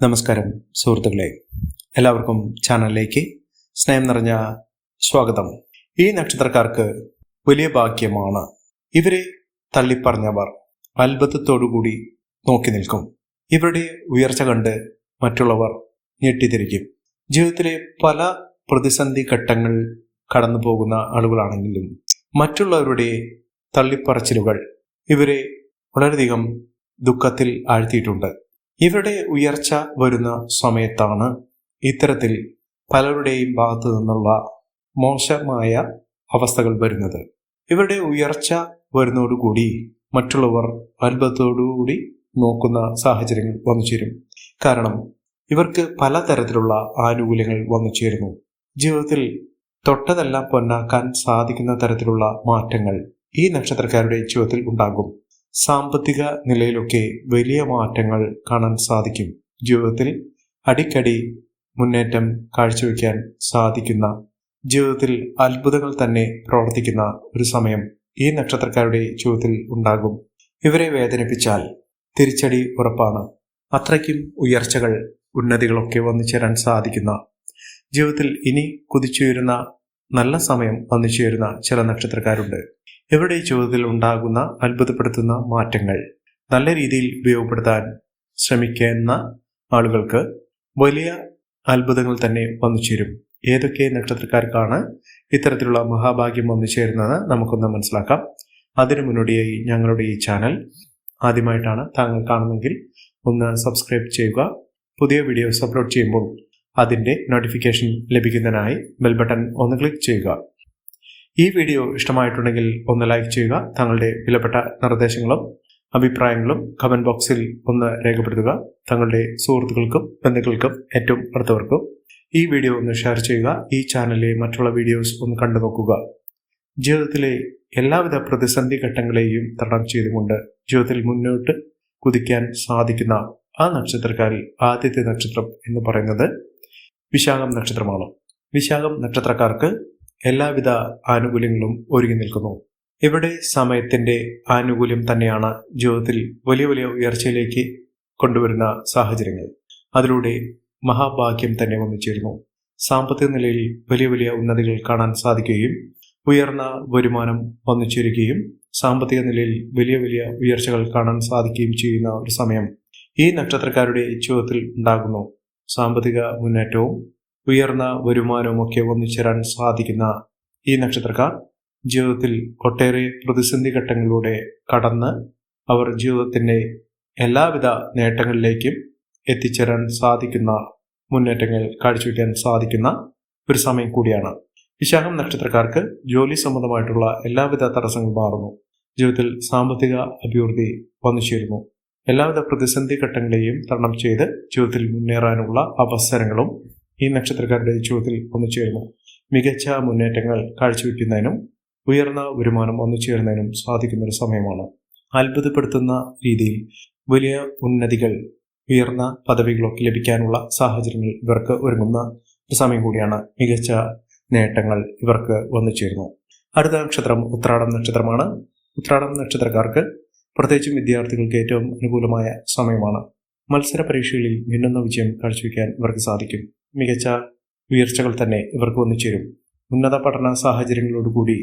നമസ്കാരം സുഹൃത്തുക്കളെ. എല്ലാവർക്കും ചാനലിലേക്ക് സ്നേഹം നിറഞ്ഞ സ്വാഗതം. ഈ നക്ഷത്രക്കാർക്ക് വലിയ ഭാഗ്യമാണ്. ഇവരെ തള്ളിപ്പറഞ്ഞവർ അത്ഭുതത്തോടുകൂടി നോക്കി നിൽക്കും. ഇവരുടെ ഉയർച്ച കണ്ട് മറ്റുള്ളവർ ഞെട്ടിത്തിരിക്കും. ജീവിതത്തിലെ പല പ്രതിസന്ധി ഘട്ടങ്ങൾ കടന്നു പോകുന്ന ആളുകളാണെങ്കിലും മറ്റുള്ളവരുടെ തള്ളിപ്പറച്ചിലുകൾ ഇവരെ വളരെയധികം ദുഃഖത്തിൽ ആഴ്ത്തിയിട്ടുണ്ട്. ഇവരുടെ ഉയർച്ച വരുന്ന സമയത്താണ് ഇത്തരത്തിൽ പലരുടെയും ഭാഗത്തു നിന്നുള്ള മോശമായ അവസ്ഥകൾ വരുന്നത്. ഇവരുടെ ഉയർച്ച വരുന്നതോടുകൂടി മറ്റുള്ളവർ അത്ഭുതത്തോടുകൂടി നോക്കുന്ന സാഹചര്യങ്ങൾ വന്നു ചേരും. കാരണം ഇവർക്ക് പലതരത്തിലുള്ള ആനുകൂല്യങ്ങൾ വന്നു ചേരുന്നു. ജീവിതത്തിൽ തൊട്ടതെല്ലാം പൊന്നാക്കാൻ സാധിക്കുന്ന തരത്തിലുള്ള മാറ്റങ്ങൾ ഈ നക്ഷത്രക്കാരുടെ ജീവിതത്തിൽ ഉണ്ടാകും. സാമ്പത്തിക നിലയിലൊക്കെ വലിയ മാറ്റങ്ങൾ കാണാൻ സാധിക്കും. ജീവിതത്തിൽ അടിക്കടി മുന്നേറ്റം കാഴ്ചവെക്കാൻ സാധിക്കുന്ന ജീവിതത്തിൽ അത്ഭുതങ്ങൾ തന്നെ പ്രവർത്തിക്കുന്ന ഒരു സമയം ഈ നക്ഷത്രക്കാരുടെ ജീവിതത്തിൽ ഉണ്ടാകും. ഇവരെ വേദനിപ്പിച്ചാൽ തിരിച്ചടി ഉറപ്പാണ്. അത്രയ്ക്കും ഉയർച്ചകൾ ഉന്നതികളൊക്കെ വന്നു ചേരാൻ സാധിക്കുന്ന ജീവിതത്തിൽ ഇനി കുതിച്ചുയരുന്ന നല്ല സമയം വന്നു ചേരുന്ന ചില നക്ഷത്രക്കാരുണ്ട്. ഇവരുടെ ജീവിതത്തിൽ ഉണ്ടാകുന്ന അത്ഭുതപ്പെടുത്തുന്ന മാറ്റങ്ങൾ നല്ല രീതിയിൽ ഉപയോഗപ്പെടുത്താൻ ശ്രമിക്കുന്ന ആളുകൾക്ക് വലിയ അത്ഭുതങ്ങൾ തന്നെ വന്നു ചേരും. ഏതൊക്കെ നക്ഷത്രക്കാർക്കാണ് ഇത്തരത്തിലുള്ള മഹാഭാഗ്യം വന്നു ചേരുന്നത് നമുക്കൊന്ന് മനസ്സിലാക്കാം. അതിനു മുന്നോടിയായി ഞങ്ങളുടെ ഈ ചാനൽ ആദ്യമായിട്ടാണ് താങ്കൾ കാണുന്നതെങ്കിൽ ഒന്ന് സബ്സ്ക്രൈബ് ചെയ്യുക. പുതിയ വീഡിയോസ് അപ്ലോഡ് ചെയ്യുമ്പോൾ അതിന്റെ നോട്ടിഫിക്കേഷൻ ലഭിക്കുന്നതിനായി ബെൽ ബട്ടൺ ഒന്ന് ക്ലിക്ക് ചെയ്യുക. ഈ വീഡിയോ ഇഷ്ടമായിട്ടുണ്ടെങ്കിൽ ഒന്ന് ലൈക്ക് ചെയ്യുക തങ്ങളുടെ വിലപ്പെട്ട നിർദ്ദേശങ്ങളും അഭിപ്രായങ്ങളും കമന്റ് ബോക്സിൽ ഒന്ന് രേഖപ്പെടുത്തുക. തങ്ങളുടെ സുഹൃത്തുക്കൾക്കും ബന്ധുക്കൾക്കും ഏറ്റവും അടുത്തവർക്കും ഈ വീഡിയോ ഒന്ന് ഷെയർ ചെയ്യുക ഈ ചാനലിലെ മറ്റുള്ള വീഡിയോസ് ഒന്ന് കണ്ടു നോക്കുക. ജീവിതത്തിലെ എല്ലാവിധ പ്രതിസന്ധി ഘട്ടങ്ങളെയും തരണം ചെയ്തുകൊണ്ട് ജീവിതത്തിൽ മുന്നോട്ട് കുതിക്കാൻ സാധിക്കുന്ന ആ നക്ഷത്രക്കാരിൽ ആദ്യത്തെ നക്ഷത്രം എന്ന് പറയുന്നത് വിശാഖം നക്ഷത്രമാണ്. വിശാഖം നക്ഷത്രക്കാർക്ക് എല്ലാവിധ ആനുകൂല്യങ്ങളും ഒരുങ്ങി നിൽക്കുന്നു. ഇവിടെ സമയത്തിന്റെ ആനുകൂല്യം തന്നെയാണ് ജീവിതത്തിൽ വലിയ വലിയ ഉയർച്ചയിലേക്ക് കൊണ്ടുവരുന്ന സാഹചര്യങ്ങൾ. അതിലൂടെ മഹാഭാഗ്യം തന്നെ വന്നു ചേരുന്നു. സാമ്പത്തിക നിലയിൽ വലിയ വലിയ ഉന്നതികൾ കാണാൻ സാധിക്കുകയും ഉയർന്ന വരുമാനം വന്നു ചേരുകയും സാമ്പത്തിക നിലയിൽ വലിയ വലിയ ഉയർച്ചകൾ കാണാൻ സാധിക്കുകയും ചെയ്യുന്ന ഒരു സമയം ഈ നക്ഷത്രക്കാരുടെ ജീവിതത്തിൽ ഉണ്ടാകുന്നു. സാമ്പത്തിക മുന്നേറ്റവും ഉയർന്ന വരുമാനവും ഒക്കെ ഒന്നിച്ചേരാൻ സാധിക്കുന്ന ഈ നക്ഷത്രക്കാർ ജീവിതത്തിൽ ഒട്ടേറെ പ്രതിസന്ധി ഘട്ടങ്ങളിലൂടെ കടന്ന് അവർ ജീവിതത്തിന്റെ എല്ലാവിധ നേട്ടങ്ങളിലേക്കും എത്തിച്ചേരാൻ സാധിക്കുന്ന മുന്നേറ്റങ്ങൾ കാഴ്ചവെക്കാൻ സാധിക്കുന്ന ഒരു സമയം കൂടിയാണ്. വിശാഖം നക്ഷത്രക്കാർക്ക് ജോലി സംബന്ധമായിട്ടുള്ള എല്ലാവിധ തടസ്സങ്ങളും മാറുന്നു. ജീവിതത്തിൽ സാമ്പത്തിക അഭിവൃദ്ധി വന്നു ചേരുന്നു. എല്ലാവിധ പ്രതിസന്ധി ഘട്ടങ്ങളെയും തരണം ചെയ്ത് ജീവിതത്തിൽ മുന്നേറാനുള്ള അവസരങ്ങളും ഈ നക്ഷത്രക്കാരുടെ ജീവിതത്തിൽ വന്നു ചേരുന്നു മികച്ച മുന്നേറ്റങ്ങൾ കാഴ്ചവെക്കുന്നതിനും ഉയർന്ന വരുമാനം വന്നു ചേരുന്നതിനും സാധിക്കുന്ന ഒരു സമയമാണ്. അത്ഭുതപ്പെടുത്തുന്ന രീതിയിൽ വലിയ ഉന്നതികൾ ഉയർന്ന പദവികളൊക്കെ ലഭിക്കാനുള്ള സാഹചര്യങ്ങൾ ഇവർക്ക് ഒരുങ്ങുന്ന ഒരു സമയം കൂടിയാണ് മികച്ച നേട്ടങ്ങൾ ഇവർക്ക് വന്നു ചേരുന്നു. അടുത്ത നക്ഷത്രം ഉത്രാടം നക്ഷത്രമാണ്. ഉത്രാടം നക്ഷത്രക്കാർക്ക് പ്രത്യേകിച്ചും വിദ്യാർത്ഥികൾക്ക് ഏറ്റവും അനുകൂലമായ സമയമാണ്. മത്സര പരീക്ഷകളിൽ മിന്നുന്ന വിജയം കാഴ്ചവെക്കാൻ ഇവർക്ക് സാധിക്കും. മികച്ച ഉയർച്ചകൾ തന്നെ ഇവർക്ക് വന്നു ചേരും ഉന്നത പഠന സാഹചര്യങ്ങളോടുകൂടി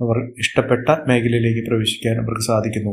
അവർ ഇഷ്ടപ്പെട്ട മേഖലയിലേക്ക് പ്രവേശിക്കാൻ അവർക്ക് സാധിക്കുന്നു.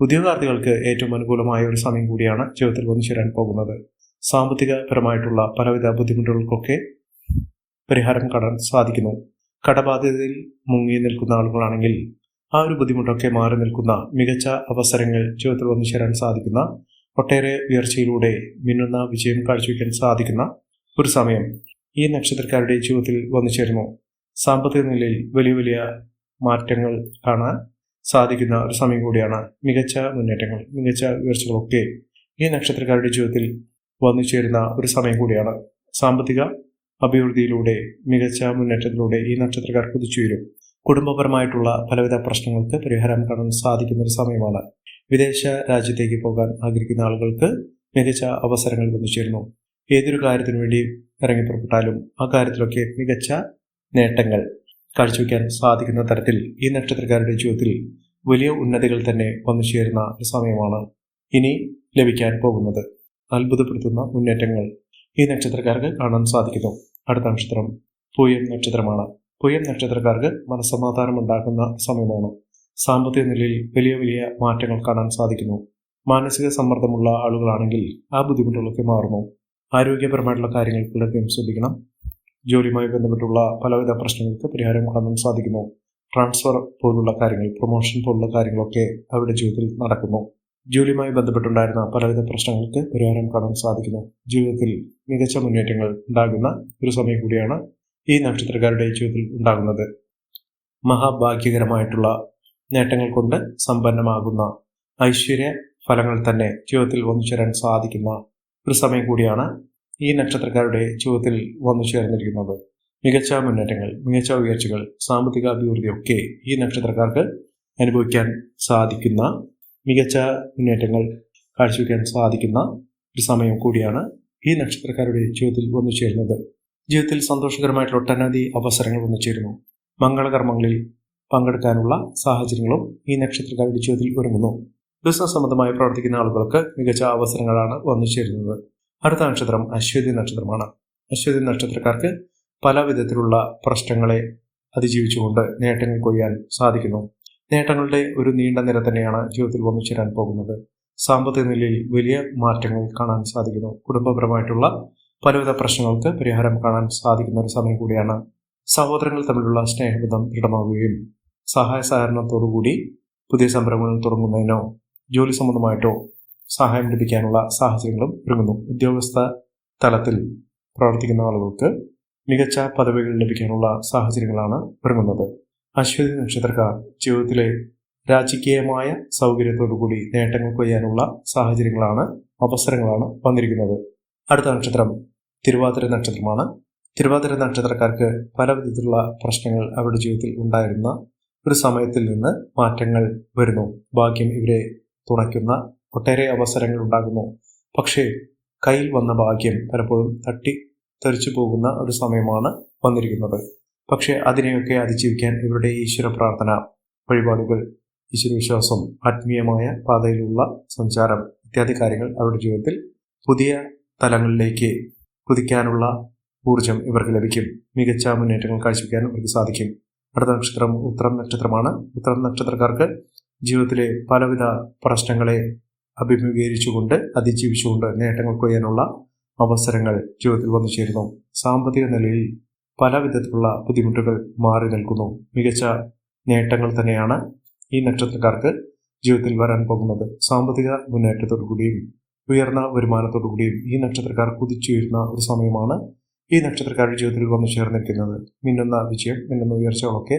ഉദ്യോഗാർത്ഥികൾക്ക് ഏറ്റവും അനുകൂലമായ ഒരു സമയം കൂടിയാണ് ജീവിതത്തിൽ വന്നു ചേരാൻ പോകുന്നത്. സാമ്പത്തികപരമായിട്ടുള്ള പലവിധ ബുദ്ധിമുട്ടുകൾക്കൊക്കെ പരിഹാരം കാണാൻ സാധിക്കുന്നു. കടബാധ്യതയിൽ മുങ്ങി നിൽക്കുന്ന ആളുകളാണെങ്കിൽ ആ ഒരു ബുദ്ധിമുട്ടൊക്കെ മാറി നിൽക്കുന്ന മികച്ച അവസരങ്ങൾ ജീവിതത്തിൽ വന്നു ചേരാൻ സാധിക്കുന്ന ഒട്ടേറെ ഉയർച്ചയിലൂടെ മിന്നുന്ന വിജയം കാഴ്ചവെക്കാൻ സാധിക്കുന്ന ഒരു സമയം ഈ നക്ഷത്രക്കാരുടെ ജീവിതത്തിൽ വന്നു ചേരുന്നു. സാമ്പത്തിക നിലയിൽ വലിയ വലിയ മാറ്റങ്ങൾ കാണാൻ സാധിക്കുന്ന ഒരു സമയം കൂടിയാണ് മികച്ച മുന്നേറ്റങ്ങൾ മികച്ച ഉയർച്ചകളൊക്കെ ഈ നക്ഷത്രക്കാരുടെ ജീവിതത്തിൽ വന്നു ചേരുന്ന ഒരു സമയം കൂടിയാണ്. സാമ്പത്തിക അഭിവൃദ്ധിയിലൂടെ മികച്ച മുന്നേറ്റത്തിലൂടെ ഈ നക്ഷത്രക്കാർ കുതിച്ചുയരും കുടുംബപരമായിട്ടുള്ള പലവിധ പ്രശ്നങ്ങൾക്ക് പരിഹാരം കാണാൻ സാധിക്കുന്ന ഒരു സമയമാണ്. വിദേശ രാജ്യത്തേക്ക് പോകാൻ ആഗ്രഹിക്കുന്ന ആളുകൾക്ക് മികച്ച അവസരങ്ങൾ വന്നു ചേരുന്നു. ഏതൊരു കാര്യത്തിനു വേണ്ടി ഇറങ്ങി പുറപ്പെട്ടാലും ആ കാര്യത്തിലൊക്കെ മികച്ച നേട്ടങ്ങൾ കാഴ്ചവെക്കാൻ സാധിക്കുന്ന തരത്തിൽ ഈ നക്ഷത്രക്കാരുടെ ജീവിതത്തിൽ വലിയ ഉന്നതികൾ തന്നെ വന്നു ചേരുന്ന ഒരു സമയമാണ് ഇനി ലഭിക്കാൻ പോകുന്നത്. അത്ഭുതപ്പെടുത്തുന്ന മുന്നേറ്റങ്ങൾ ഈ നക്ഷത്രക്കാർക്ക് കാണാൻ സാധിക്കുന്നു. അടുത്ത നക്ഷത്രം പൂയം നക്ഷത്രമാണ്. പൂയം നക്ഷത്രക്കാർക്ക് മനസ്സമാധാനം ഉണ്ടാക്കുന്ന സമയമാണ്. സാമ്പത്തിക നിലയിൽ വലിയ വലിയ മാറ്റങ്ങൾ കാണാൻ സാധിക്കുന്നു. മാനസിക സമ്മർദ്ദമുള്ള ആളുകളാണെങ്കിൽ ആ ബുദ്ധിമുട്ടുകളൊക്കെ മാറുന്നു. ആരോഗ്യപരമായിട്ടുള്ള കാര്യങ്ങൾ വളരെയധികം ശ്രദ്ധിക്കണം. ജോലിയുമായി ബന്ധപ്പെട്ടുള്ള പലവിധ പ്രശ്നങ്ങൾക്ക് പരിഹാരം കാണാൻ സാധിക്കുന്നു. ട്രാൻസ്ഫർ പോലുള്ള കാര്യങ്ങൾ പ്രൊമോഷൻ പോലുള്ള കാര്യങ്ങളൊക്കെ അവരുടെ ജീവിതത്തിൽ നടക്കുന്നു. ജോലിയുമായി ബന്ധപ്പെട്ടുണ്ടായിരുന്ന പലവിധ പ്രശ്നങ്ങൾക്ക് പരിഹാരം കാണാൻ സാധിക്കുന്നു. ജീവിതത്തിൽ മികച്ച മുന്നേറ്റങ്ങൾ ഉണ്ടാകുന്ന ഒരു സമയം കൂടിയാണ് ഈ നക്ഷത്രക്കാരുടെ ജീവിതത്തിൽ ഉണ്ടാകുന്നത്. മഹാഭാഗ്യകരമായിട്ടുള്ള നേട്ടങ്ങൾ കൊണ്ട് സമ്പന്നമാകുന്ന ഐശ്വര്യ ഫലങ്ങൾ തന്നെ ജീവിതത്തിൽ വന്നു ചേരാൻ സാധിക്കുന്ന ഒരു സമയം കൂടിയാണ് ഈ നക്ഷത്രക്കാരുടെ ജീവിതത്തിൽ വന്നു ചേർന്നിരിക്കുന്നത്. മികച്ച മുന്നേറ്റങ്ങൾ മികച്ച ഉയർച്ചകൾ സാമ്പത്തിക അഭിവൃദ്ധി ഒക്കെ ഈ നക്ഷത്രക്കാർക്ക് അനുഭവിക്കാൻ സാധിക്കുന്ന മികച്ച മുന്നേറ്റങ്ങൾ കാഴ്ചവെക്കാൻ സാധിക്കുന്ന ഒരു സമയം കൂടിയാണ് ഈ നക്ഷത്രക്കാരുടെ ജീവിതത്തിൽ വന്നു ചേരുന്നത്. ജീവിതത്തിൽ സന്തോഷകരമായിട്ടുള്ള ഒട്ടനവധി അവസരങ്ങൾ വന്നു ചേരുന്നു. മംഗളകർമ്മങ്ങളിൽ പങ്കെടുക്കാനുള്ള സാഹചര്യങ്ങളും ഈ നക്ഷത്രക്കാരുടെ ജീവിതത്തിൽ ഒരുങ്ങുന്നു. ബിസിനസ് സംബന്ധമായി പ്രവർത്തിക്കുന്ന ആളുകൾക്ക് മികച്ച അവസരങ്ങളാണ് വന്നു ചേരുന്നത് അടുത്ത നക്ഷത്രം അശ്വതി നക്ഷത്രമാണ്. അശ്വതി നക്ഷത്രക്കാർക്ക് പല വിധത്തിലുള്ള പ്രശ്നങ്ങളെ അതിജീവിച്ചുകൊണ്ട് നേട്ടങ്ങൾ കൊയ്യാൻ സാധിക്കുന്നു. നേട്ടങ്ങളുടെ ഒരു നീണ്ട നിര തന്നെയാണ് ജീവിതത്തിൽ വന്നു ചേരാൻ പോകുന്നത്. സാമ്പത്തിക നിലയിൽ വലിയ മാറ്റങ്ങൾ കാണാൻ സാധിക്കുന്നു. കുടുംബപരമായിട്ടുള്ള പലവിധ പ്രശ്നങ്ങൾക്ക് പരിഹാരം കാണാൻ സാധിക്കുന്ന ഒരു സമയം കൂടിയാണ്. സഹോദരങ്ങൾ തമ്മിലുള്ള സ്നേഹബന്ധം ദൃഢമാവുകയും സഹായ സഹകരണത്തോടുകൂടി പുതിയ സംരംഭങ്ങൾ തുടങ്ങുന്നതിനോ ജോലി സംബന്ധമായിട്ടോ സഹായം ലഭിക്കാനുള്ള സാഹചര്യങ്ങളും ഒരുങ്ങുന്നു. ഉദ്യോഗസ്ഥ തലത്തിൽ പ്രവർത്തിക്കുന്ന ആളുകൾക്ക് മികച്ച പദവികൾ ലഭിക്കാനുള്ള സാഹചര്യങ്ങളാണ് ഒരുങ്ങുന്നത്. അശ്വതി നക്ഷത്രക്കാർ ജീവിതത്തിലെ രാജകീയമായ സൗകര്യത്തോടുകൂടി നേട്ടങ്ങൾ കൊയ്യാനുള്ള സാഹചര്യങ്ങളാണ് അവസരങ്ങളാണ് വന്നിരിക്കുന്നത്. അടുത്ത നക്ഷത്രം തിരുവാതിര നക്ഷത്രമാണ്. തിരുവാതിര നക്ഷത്രക്കാർക്ക് പല വിധത്തിലുള്ള പ്രശ്നങ്ങൾ അവരുടെ ജീവിതത്തിൽ ഉണ്ടായിരുന്ന ഒരു സമയത്തിൽ നിന്ന് മാറ്റങ്ങൾ വരുന്നു. ഭാഗ്യം ഇവരെ തുണയ്ക്കുന്ന ഒട്ടേറെ അവസരങ്ങൾ ഉണ്ടാകുന്നു. പക്ഷേ കയ്യിൽ വന്ന ഭാഗ്യം പലപ്പോഴും തട്ടി തെറിച്ചു പോകുന്ന ഒരു സമയമാണ് വന്നിരിക്കുന്നത്. പക്ഷേ അതിനെയൊക്കെ അതിജീവിക്കാൻ ഇവരുടെ ഈശ്വര പ്രാർത്ഥന വഴിപാടുകൾ ഈശ്വരവിശ്വാസം ആത്മീയമായ പാതയിലുള്ള സഞ്ചാരം ഇത്യാദി കാര്യങ്ങൾ അവരുടെ ജീവിതത്തിൽ പുതിയ തലങ്ങളിലേക്ക് കുതിക്കാനുള്ള ഊർജം ഇവർക്ക് ലഭിക്കും. മികച്ച മുന്നേറ്റങ്ങൾ കാഴ്ചവെക്കാനും ഇവർക്ക് സാധിക്കും. അടുത്ത നക്ഷത്രം ഉത്തരം നക്ഷത്രമാണ്. ഉത്തരം നക്ഷത്രക്കാർക്ക് ജീവിതത്തിലെ പലവിധ പ്രശ്നങ്ങളെ അഭിമുഖീകരിച്ചുകൊണ്ട് അതിജീവിച്ചുകൊണ്ട് നേട്ടങ്ങൾ കൊയ്യാനുള്ള അവസരങ്ങൾ ജീവിതത്തിൽ വന്നു ചേരുന്നു. സാമ്പത്തിക നിലയിൽ പല വിധത്തിലുള്ള ബുദ്ധിമുട്ടുകൾ മാറി നിൽക്കുന്നു. മികച്ച നേട്ടങ്ങൾ തന്നെയാണ് ഈ നക്ഷത്രക്കാർക്ക് ജീവിതത്തിൽ വരാൻ പോകുന്നത്. സാമ്പത്തിക മുന്നേറ്റത്തോടുകൂടിയും ഉയർന്ന വരുമാനത്തോടുകൂടിയും ഈ നക്ഷത്രക്കാർ കുതിച്ചുയരുന്ന ഒരു സമയമാണ് ഈ നക്ഷത്രക്കാരുടെ ജീവിതത്തിൽ വന്നു ചേർന്നിരിക്കുന്നത്. മിന്നുന്ന വിജയം മിന്നുന്ന ഉയർച്ചകളൊക്കെ